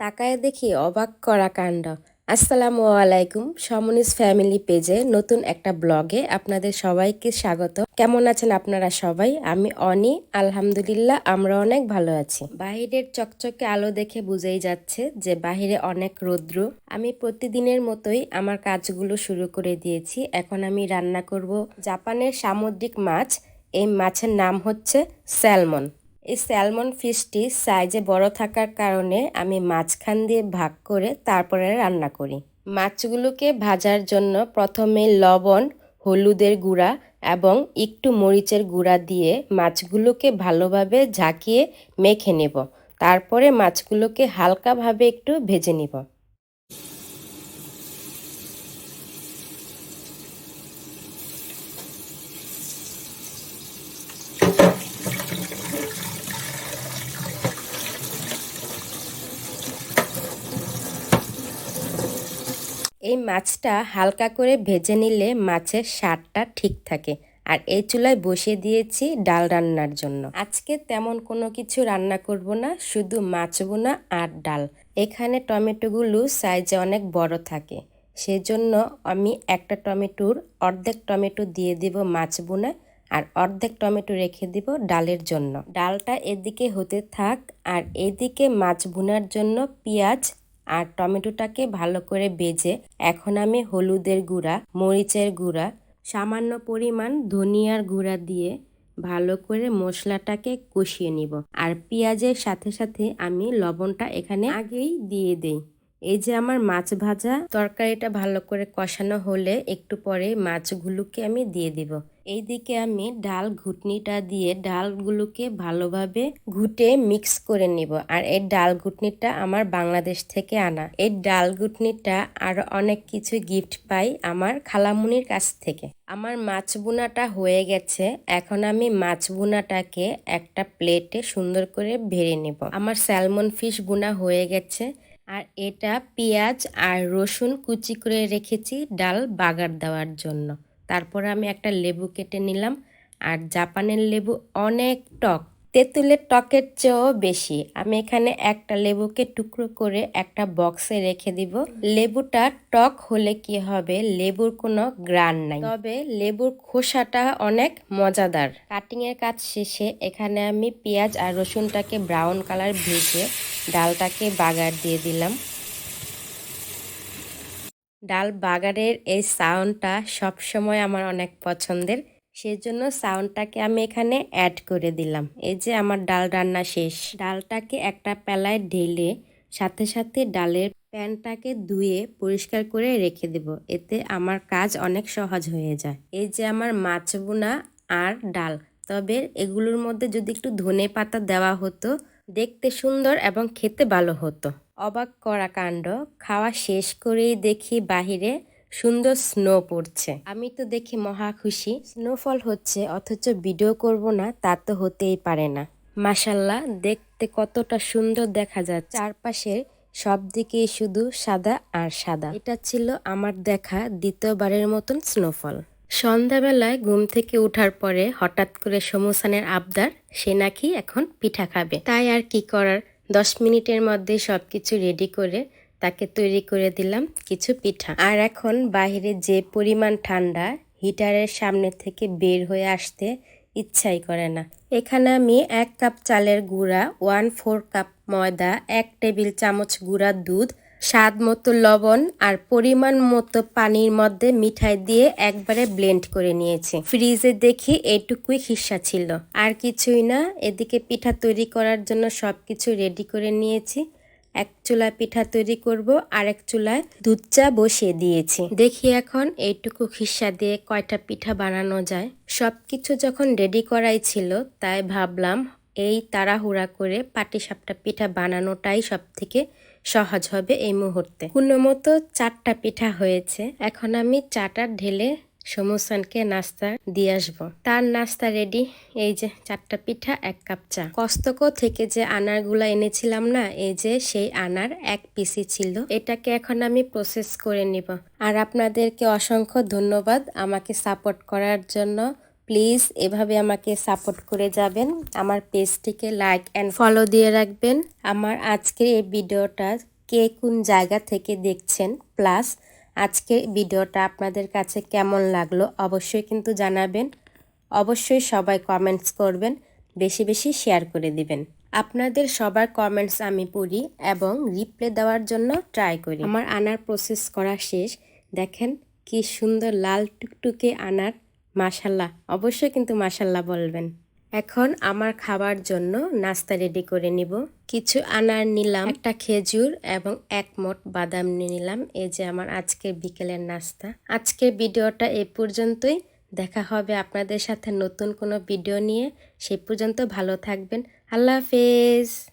তাকায় দেখি অবাক করা কাণ্ড। আসসালামু আলাইকুম, সমনিস ফ্যামিলি পেজে নতুন একটা ব্লগে আপনাদের সবাইকে স্বাগত। কেমন আছেন আপনারা সবাই? আমি অনি, আলহামদুলিল্লাহ আমরা অনেক ভালো আছি। বাহিরের চকচকে আলো দেখে বুঝেই যাচ্ছে যে বাহিরে অনেক রৌদ্র। আমি প্রতিদিনের মতোই আমার কাজগুলো শুরু করে দিয়েছি। এখন আমি রান্না করব জাপানের সামুদ্রিক মাছ। এই মাছের নাম হচ্ছে স্যালমন। এই স্যালমন ফিশটি সাইজে বড় থাকার কারণে আমি মাঝখান দিয়ে ভাগ করে তারপরে রান্না করি। মাছগুলোকে ভাজার জন্য প্রথমে লবণ, হলুদের গুঁড়া এবং একটু মরিচের গুঁড়া দিয়ে মাছগুলোকে ভালোভাবে ঝাঁকিয়ে মেখে নেব। তারপরে মাছগুলোকে হালকাভাবে একটু ভেজে নিব। এই মাছটা হালকা করে ভেজে নিলে মাছের স্বাদটা ঠিক থাকে। আর এই চুলায় বসিয়ে দিয়েছি ডাল রান্নার জন্য। আজকে তেমন কোনো কিছু রান্না করব না, শুধু মাছ বোনা আর ডাল। এখানে টমেটোগুলো সাইজে অনেক বড় থাকে। সেজন্য আমি একটা টমেটোর অর্ধেক টমেটো দিয়ে দিব মাছ বোনা আর অর্ধেক টমেটো রেখে দিব ডালের জন্য। ডালটা এদিকে হতে থাক আর এদিকে মাছ বোনার জন্য পেঁয়াজ আর টমেটোটাকে ভালো করে বেজে এখন আমি হলুদের গুঁড়া, মরিচের গুঁড়া, সামান্য পরিমাণ ধনিয়ার গুঁড়া দিয়ে ভালো করে মশলাটাকে কষিয়ে নিব। আর পেঁয়াজের সাথে সাথে আমি লবণটা এখানে আগেই দিয়ে দেই। এই যে আমার মাছ ভাজা, তরকারিটা ভালো করে কষানো হলে একটু পরে মাছগুলোকে আমি দিয়ে দিব। এইদিকে আমি ডাল ঘুটনিটা দিয়ে ডালগুলোকে ভালোভাবে ঘুটে মিক্স করে নিব। আর এই ডাল ঘুটনিটা আমার বাংলাদেশ থেকে আনা। এই ডাল ঘুটনিটা আর অনেক কিছু গিফট পাই আমার খালামুনির কাছ থেকে। আমার মাছ বোনাটা হয়ে গেছে। এখন আমি মাছ বোনাটাকে একটা প্লেটে সুন্দর করে ভেড়ে নেব। আমার স্যালমন ফিশ বোনা হয়ে গেছে। আর এটা পেঁয়াজ আর রসুন কুচি করে রেখেছি ডাল বাগার দেওয়ার জন্য। তারপর আমি একটা লেবু কেটে নিলাম। আর জাপানের লেবু অনেক টক। তেঁতুলের টকের চেয়েও বেশি। আমি এখানে একটা লেবুকে টুকরো করে একটা বক্সে রেখে দিব। লেবুটা টক হলে কি হবে? লেবুর কোনো গ্রান নাই। তবে লেবুর খোসাটা অনেক মজাদার। কাটিং এর কাজ শেষে এখানে আমি পেঁয়াজ আর রসুনটাকে ব্রাউন কালার ভেজে ডালটাকে বাগার দিয়ে দিলাম। ডাল বাগারের এই সাউন্ডটা সবসময় আমার অনেক পছন্দের। সেজন্য সাউন্ডটাকে আমি এখানে অ্যাড করে দিলাম। এই যে আমার ডাল রান্না শেষ। ডালটাকে একটা পেলায় ঢেলে সাথে সাথে ডালের প্যানটাকে ধুয়ে পরিষ্কার করে রেখে দেব। এতে আমার কাজ অনেক সহজ হয়ে যায়। এই যে আমার মাছ বোনা আর ডাল। তবে এগুলোর মধ্যে যদি একটু ধনে পাতা দেওয়া হতো, দেখতে সুন্দর এবং খেতে ভালো হতো। অবাক করা কাণ্ড। খাওয়া শেষ করেই দেখি বাহিরে সুন্দর স্নো পড়ছে। আমি তো দেখি মহা খুশি। স্নোফল হচ্ছে, অথচ ভিডিও করব না, তা তো হতেই পারে না। মাসাল্লাহ দেখতে কতটা সুন্দর দেখা যায় চারপাশের সব দিকেই শুধু সাদা আর সাদা। এটা ছিল আমার দেখা দ্বিতীয়বারের মতন স্নোফল সন্ধ্যাবেলায় ঘুম থেকে উঠার পরে হঠাৎ করে সমুসানের আবদার, সে নাকি এখন পিঠা খাবে। তাই আর কি করার? দশ মিনিটের মধ্যে সব কিছু রেডি করে তাকে তৈরি করে দিলাম কিছু পিঠা। আর এখন বাহিরে যে পরিমাণ ঠান্ডা, হিটারের সামনে থেকে বের হয়ে আসতে ইচ্ছাই করে না। এখানে আমি এক কাপ চালের গুঁড়া ওয়ান ফোর কাপ ময়দা, এক টেবিল চামচ গুঁড়া দুধ স্বাদ মতো লবণ আর পরিমাণ মতো পানির মধ্যে মিঠাই দিয়ে একবারে ব্লেন্ড করে নিয়েছি। ফ্রিজে দেখি এইটুকুই হিস্সা ছিল। আর কিছুই না, এদিকে পিঠা তৈরি করার জন্য সব কিছু রেডি করে নিয়েছি। এক চুলায় পিঠা তৈরি করব আর এক চুলায় দুধ চা বসিয়ে দিয়েছি। দেখি এখন এইটুকু খিসা দিয়ে কয়টা পিঠা বানানো যায়। সব কিছু যখন রেডি করাই ছিল, তাই ভাবলাম এই তাড়াহুড়া করে পাটিসাপটা পিঠা বানানোটাই সব থেকে সহজ হবে এই মুহূর্তে। কোনো মতো চারটা পিঠা হয়েছে, এখন আমি চাটা ঢেলে সমুসানকে নাস্তা দিয়ে আসব। তার নাস্তা রেডি, এই যে চারটা পিঠা, এক কাপ চা। কস্তকো থেকে যে আনারগুলা এনেছিলাম না, এই যে সেই আনার এক পিসি ছিল। এটাকে এখন আমি প্রসেস করে নিব। আর আপনাদেরকে অসংখ্য ধন্যবাদ আমাকে সাপোর্ট করার জন্য। প্লিজ এভাবে আমাকে সাপোর্ট করে যাবেন। আমার পেজটিকে লাইক অ্যান্ড ফলো দিয়ে রাখবেন। আমার আজকের এই ভিডিওটা কে কোন জায়গা থেকে দেখছেন প্লাস আজকের ভিডিওটা আপনাদের কাছে কেমন লাগল অবশ্যই কিন্তু জানাবেন। অবশ্যই সবাই কমেন্টস করবেন, বেশি বেশি শেয়ার করে দিবেন। আপনাদের সবার কমেন্টস আমি পড়ি এবং রিপ্লে দেওয়ার জন্য ট্রাই করি। আমার আনার প্রসেস করা শেষ। দেখেন কি সুন্দর লাল টুকটুকে আনার মাসাল্লাহ অবশ্যই কিন্তু মাসাল্লাহ বলবেন। এখন আমার খাবার জন্য নাস্তা রেডি করে নিব। কিছু আনার নিলাম, একটা খেজুর এবং এক মোট বাদাম নিয়ে নিলাম। এই যে আমার আজকের বিকেলের নাস্তা। আজকের ভিডিওটা এই পর্যন্তই। দেখা হবে আপনাদের সাথে নতুন কোনো ভিডিও নিয়ে। সেই পর্যন্ত ভালো থাকবেন। আল্লাহ হাফেজ।